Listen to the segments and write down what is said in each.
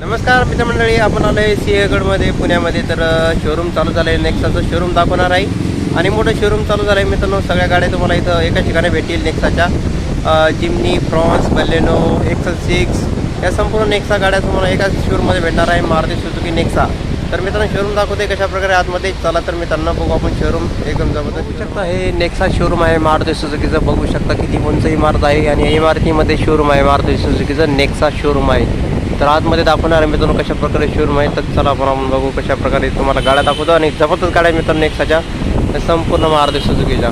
नमस्कार मित्रमंडळी आपण आलो आहे सिंहगडमध्ये पुण्यामध्ये. तर शोरूम चालू झालं आहे नेक्साचं शोरूम दाखवणार आहे. आणि मोठं शोरूम चालू झालं आहे मित्रांनो. सगळ्या गाड्या तुम्हाला इथं एका ठिकाणी भेटतील नेक्साच्या Jimny Fronx Baleno XL six या संपूर्ण नेक्सा गाड्या तुम्हाला एकाच शोरूममध्ये भेटणार आहे. मारुती सुजुकी नेक्सा तर मित्रांनो शोरूम दाखवते कशा प्रकारे आतमध्ये. चला तर मित्रांनो बघू आपण शोरूम एकदम जबरदस्त. बघू शकता हे नेक्सा शोरूम आहे मारुती सुजुकीचं. बघू शकता किती उंच इमारत आहे. आणि इमारतीमध्ये शोरूम आहे मारुती सुजुकीचं नेक्सा शोरूम आहे. तर आतमध्ये दाखवणार आहे मित्रांनो कशा प्रकारे शोरूम आहे. तर चला आपण आपण बघू कशा प्रकारे तुम्हाला गाड्या दाखवतो आणि जबरदस्त गाड्या मित्रांनो नेक्साच्या संपूर्ण मारुती सुजुकीच्या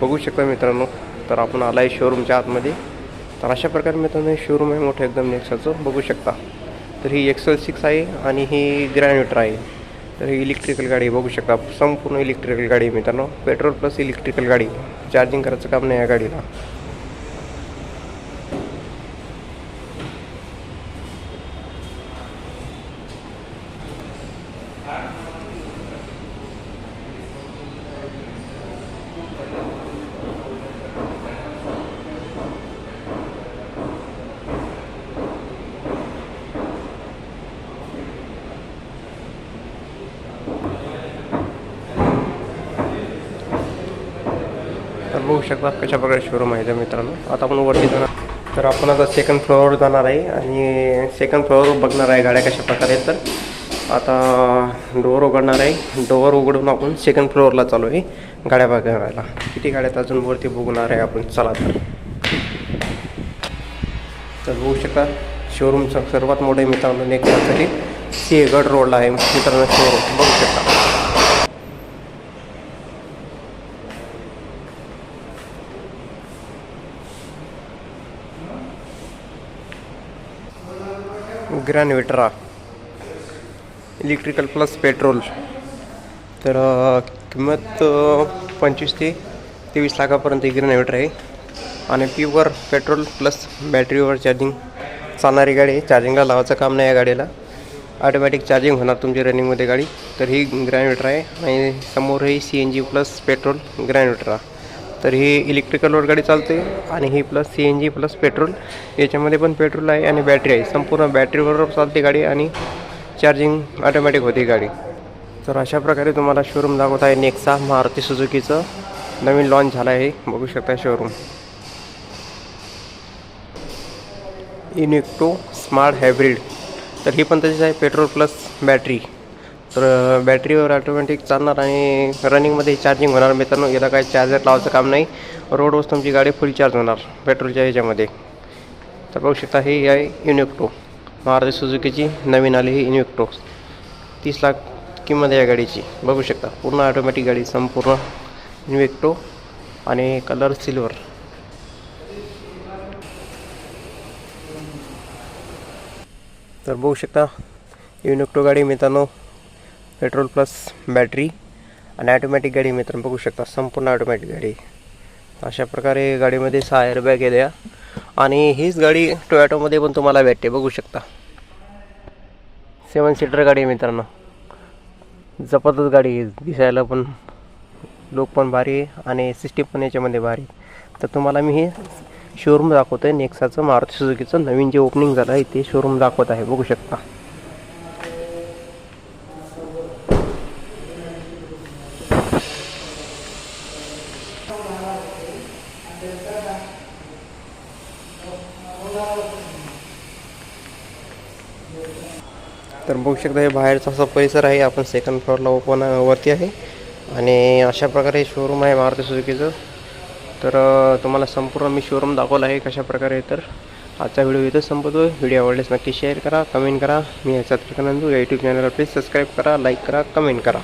बघू शकता मित्रांनो तर आपण आला आहे शोरूमच्या आतमध्ये. तर अशा प्रकारे मित्रांनो हे शोरूम आहे मोठं एकदम नेक्साचं बघू शकता. तर ही एक्सेल सिक्स आहे आणि ही ग्रॅन्युटर आहे. तर ही इलेक्ट्रिकल गाडी बघू शकता संपूर्ण इलेक्ट्रिकल गाडी मित्रांनो. पेट्रोल प्लस इलेक्ट्रिकल गाडी. चार्जिंग करायचं काम नाही या गाडीला. तर बघू शकता कशा प्रकारे शोरूम आहे त्या मित्रांनो. आता आपण वरती जाणार. तर आपण आता सेकंड फ्लोअरवर जाणार आहे आणि सेकंड फ्लोअरवर बघणार आहे गाड्या कशा प्रकारे तर. आता डोअर उघडणार आहे. डोअर उघडून आपण सेकंड फ्लोअरला चालू आहे. गाड्या बघायला किती गाड्यात अजून वरती बघणार आहे आपण. चला तर. तर बघू शकता शोरूमचं सर्वात मोठं आहे मित्रांनो नेक्स्टसाठी सिंहगड रोडला आहे मित्रांनो शोरूम बघू शकता. Grand Vitara electrical plus petrol. तर किंमत पंचवीस ते तेवीस लाखापर्यंत ही ग्रॅन आहे आणि प्युअर पेट्रोल प्लस बॅटरीवर चार्जिंग चालणारी गाडी आहे. चार्जिंगला लावायचं काम नाही या गाडीला. ऑटोमॅटिक चार्जिंग होणार तुमची रनिंगमध्ये गाडी. तर ही ग्रॅनवेटर आहे. आणि समोर ही C N G plus petrol Grand Vitara आहे तर ही इलेक्ट्रिकलवर गाडी चालते. आणि ही plus C N G plus petrol. याच्यामध्ये पण पेट्रोल आहे आणि बॅटरी आहे. संपूर्ण बॅटरीवर चालते गाडी. आणि चार्जिंग ऑटोमॅटिक होती गाडी. तर अशा प्रकारे तुम्हाला शोरूम दाखवत आहे नेक्सा मारुती सुझुकीचं नवीन लॉन्च झालं आहे. बघू शकता शोरूम इनिक्टो स्मार्ट हायब्रिड तर ही पण तशीच आहे. पेट्रोल प्लस बॅटरी तर बॅटरीवर ऑटोमॅटिक चालणार आणि रनिंगमध्ये चार्जिंग होणार. मित्रांनो याला काही चार्जर लावायचं काम नाही. रोडवर तुमची गाडी फुल चार्ज होणार. पेट्रोलच्या ह्याच्यामध्ये. तर बघू शकता ही आहे युनिक्टो मारुती सुझुकीची नवीन आली ही युनिक्टो तीस लाख किंमत या गाडीची. बघू शकता पूर्ण ऑटोमॅटिक गाडी संपूर्ण इन्व्हेक्टो आणि कलर सिल्वर तर बघू शकता इन्व्हेक्टो गाडी मित्रांनो पेट्रोल प्लस बॅटरी आणि ॲटोमॅटिक गाडी मित्रांनो बघू शकता संपूर्ण ऑटोमॅटिक गाडी. अशा प्रकारे गाडीमध्ये सहा एअरबॅग गेल्या आणि हीच गाडी टोयॅटोमध्ये पण तुम्हाला भेटते बघू शकता. सेवन सीटर गाडी आहे मित्रांनो. जबरदस्त गाडी आहे दिसायला पण लोक पण भारी आहे आणि सिस्टीम पण याच्यामध्ये भारी तर तुम्हाला मी हे शोरूम दाखवतो आहे नेक्साचं मारुती सुझुकीचं नवीन जे ओपनिंग झालं आहे ते शोरूम दाखवत आहे बघू शकता. तर बघू शकता हे बाहेरचा असा परिसर आहे. आपण सेकंड फ्लोअरला ओपन वरती आहे. आणि अशा प्रकारे शोरूम आहे मारुती सुझुकीचं. तर तुम्हाला संपूर्ण मी शोरूम दाखवलं आहे कशा प्रकारे तर. आजचा व्हिडिओ इथंच संपतो. व्हिडिओ आवडल्यास नक्की शेअर करा कमेंट करा. मी याचा या यूट्यूब चॅनलला प्लीज सबस्क्राईब करा लाईक करा कमेंट करा.